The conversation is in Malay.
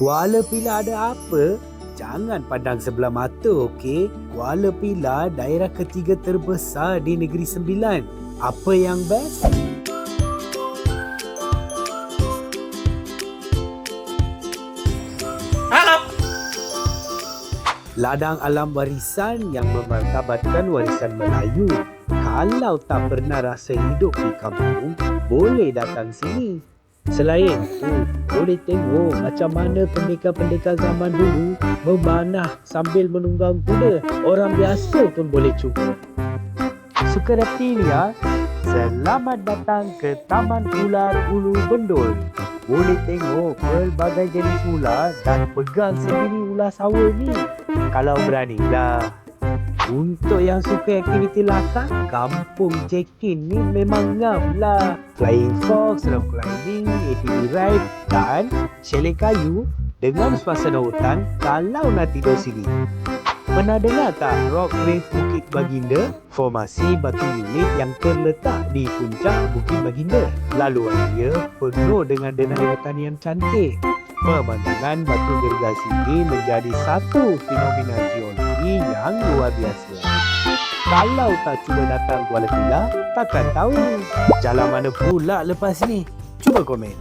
Kuala Pilah ada apa? Jangan pandang sebelah mata, okey? Kuala Pilah daerah ketiga terbesar di Negeri Sembilan. Apa yang best? Ladang alam warisan yang memartabatkan warisan Melayu. Kalau tak pernah rasa hidup di kampung, boleh datang sini. Selain itu, boleh tengok macam mana pendekar-pendekar zaman dulu memanah sambil menunggang kuda. Orang biasa pun boleh cuba. Suka reptilia? Selamat datang ke Taman Ular Ulu Bendul. Boleh tengok pelbagai jenis ular dan pegang sendiri ular sawa ni. Kalau beranilah. Untuk yang suka aktiviti latar, kampung check-in ni memang ngam lah. Flying fox, rock climbing, ATV ride dan chalet kayu dengan suasana hutan kalau nak tidur sini. Pernah dengar tak Rock Rave Bukit Baginda? Formasi batu unit yang terletak di puncak Bukit Baginda. Laluan dia penuh dengan denai hutan yang cantik. Pemandangan batu gergasi ini menjadi satu fenomena geologi yang luar biasa. Kalau tak cuba datang Kuala Pilah, takkan tahu. Jalan mana pula lepas ni? Cuba komen.